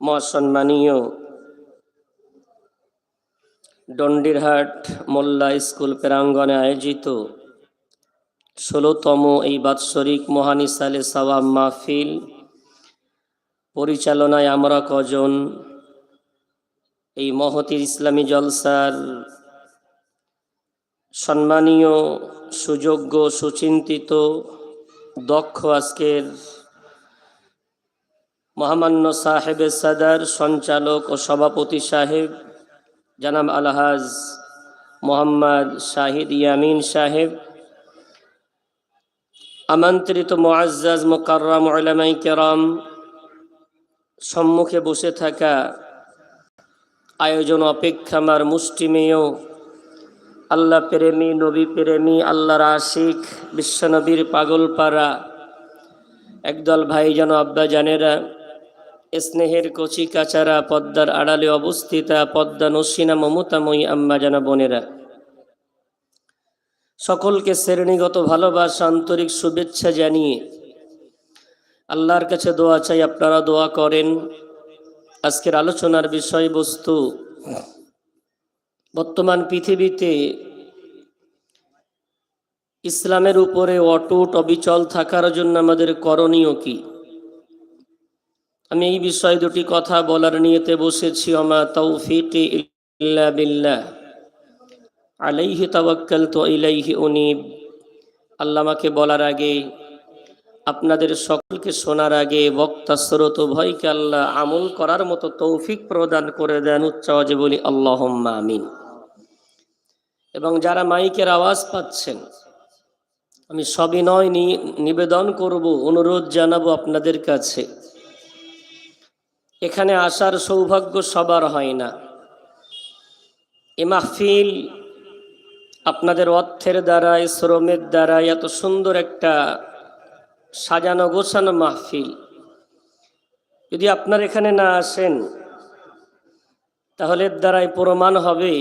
মহাসম্মানীয় ডন্ডিরহাট মোল্লা school প্রাঙ্গনে আয়োজিত ষোলোতম এই বাৎসরিক মহানিসালে সাবা মাহফিল পরিচালনায় আমরা কজন এই মহতির ইসলামী জলসার সম্মানীয় সুযোগ্য, সুচিন্তিত, দক্ষ আজকের মহামান্য সাহেবের সাদার সঞ্চালক ও সভাপতি সাহেব জানাম আলহাজ মোহাম্মদ শাহিদ ইয়ামিন সাহেব, আমন্ত্রিত মোয়াজ্জাজ মোকাররাম কেরাম, সম্মুখে বসে থাকা আয়োজন অপেক্ষামার মুষ্টিমেয় আল্লাহ প্রেমী, নবী প্রেমী, আল্লাহর আশিক বিশ্বনবীর পাগলপাড়া একদল ভাই যেন আব্বা জানেরা, স্নেহের কচি কাচারা, পদ্মার আড়ালে অবস্থিতা, পদ্মা নসিনা মমতাময়ী আম্মা জানা বোনেরা। সকলকে শ্রেণীগত ভালোবাসা, আন্তরিক শুভেচ্ছা জানিয়ে আল্লাহর কাছে দোয়া চাই, আপনারা দোয়া করেন। আজকের আলোচনার বিষয়বস্তু, বর্তমান পৃথিবীতে ইসলামের উপরে অটুট অবিচল থাকার জন্য আমাদের করণীয় কি? আমি এই বিষয় দুটি কথা বলার নিয়েতে বসেছি আমা তৌফিকে ইল্লা আলাইহি তাওয়াক্কালতু ইলাইহি উনিব। আল্লাহ আমাকে বলার আগে, আপনাদের সকলকে শোনার আগে বক্তা স্রোত ভয়কে আল্লাহ আমল করার মতো তৌফিক প্রদান করে দেন উচ্চাওয়াজে বলি আল্লাহ আমিন। এবং যারা মাইকের আওয়াজ পাচ্ছেন আমি সবিনয় নিবেদন করব, অনুরোধ জানাব আপনাদের কাছে। এখানে আসার সৌভাগ্য সবার হয় না। এ মাহফিল আপনাদের অর্থের দ্বারাই শ্রমের দ্বারাই এত সুন্দর একটা সাজানো গোছানো মাহফিল। যদি আপনার এখানে না আসেন, তাহলে দ্বারাই প্রমাণ হবে